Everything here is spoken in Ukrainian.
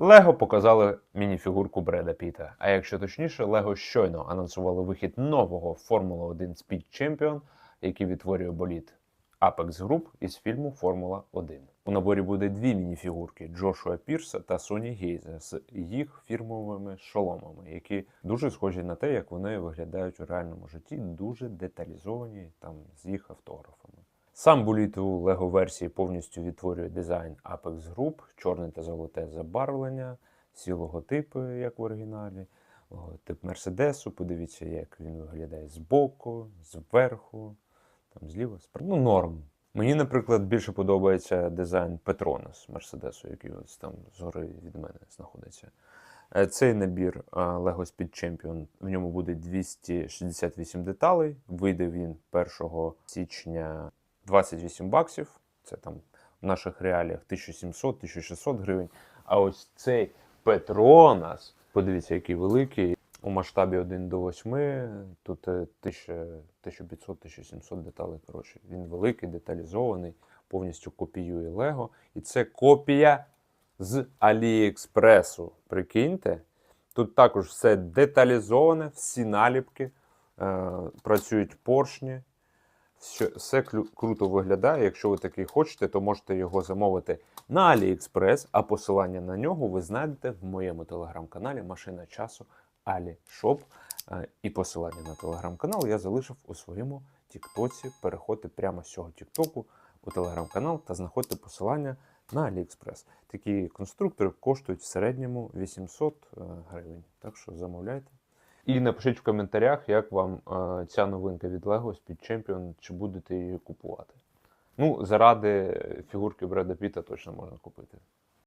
Лего показали мініфігурку Бреда Піта. А якщо точніше, Лего щойно анонсували вихід нового Формула 1 Speed Champion, який відтворює болід Apex Group із фільму Формула 1. У наборі буде дві мініфігурки Джошуа Пірса та Соні Гейза з їх фірмовими шоломами, які дуже схожі на те, як вони виглядають у реальному житті, дуже деталізовані там з їх автографами. Сам боліт у Лего версії повністю відтворює дизайн Apex Group, чорне та золоте забарвлення, всі логотипи, як в оригіналі, логотип Мерседесу. Подивіться, як він виглядає збоку, зверху, там зліва. Ну, норм. Мені, наприклад, більше подобається дизайн Петронас Мерседесу, який ось там згори від мене знаходиться. Е, Цей набір е, Lego Speed Champion, в ньому буде 268 деталей. Вийде він 1 січня 28 баксів. Це там в наших реаліях 1700-1600 гривень. А ось цей Петронас, подивіться, який великий. У масштабі 1 до 8, тут е, 1500-1700 деталей. Коротше, він великий, деталізований, повністю копіює Лего. І це копія з Аліекспресу. Прикиньте, тут також все деталізоване, всі наліпки, е, працюють поршні. Все, все круто виглядає. Якщо ви такий хочете, то можете його замовити на AliExpress, а посилання на нього ви знайдете в моєму телеграм-каналі Машина часу AliShop. Е, І посилання на телеграм-канал я залишив у своєму Тіктоці. Переходьте прямо з цього Тіктоку у телеграм-канал та знаходьте посилання на AliExpress. Такі конструктори коштують в середньому 800 е, гривень. Так що замовляйте. І напишіть в коментарях, як вам е, ця новинка від Lego Speed Champion, чи будете її купувати. Ну, заради фігурки Бреда Піта точно можна купити.